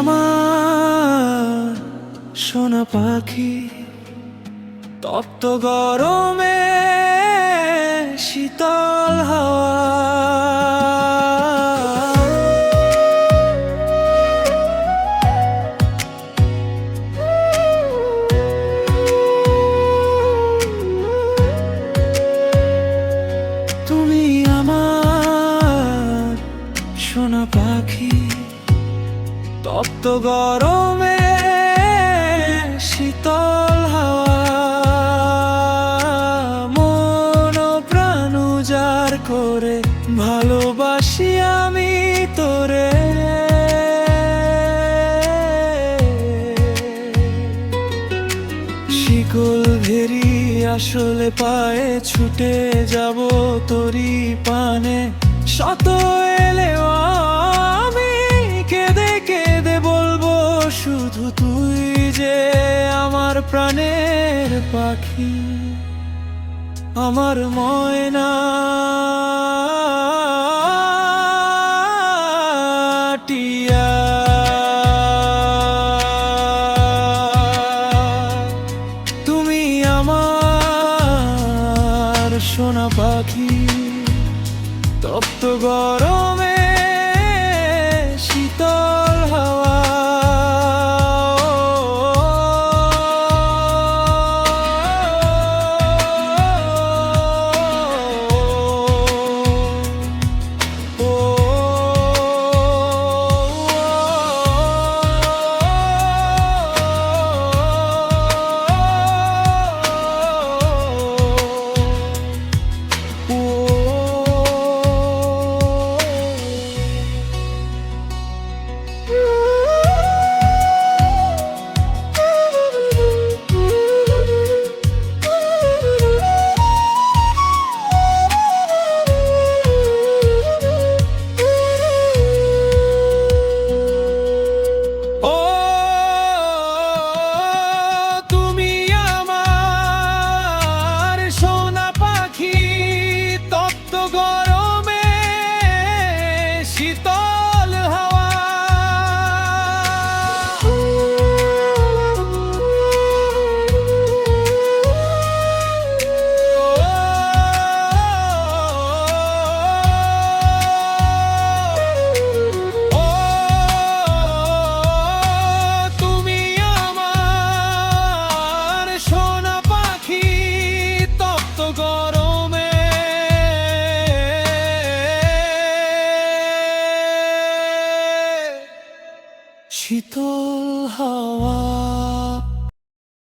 আমার সোনা পাখি তপ্ত গরমে শীতল হাওয়া। তুমি আমার সোনা পাখি তপ্ত গরমে শীতল হাওয়া, মন প্রাণ উজাড় করে ভালোবাসি আমি তোরে। শিকল ভেরি আসলে পায়ে ছুটে যাব তোরি পানে, শত এলেও শুধু তুই যে আমার প্রাণের পাখি আমার ময়না। তুমি আমার সোনা পাখি তপ্ত গরমে শীতল হাওয়া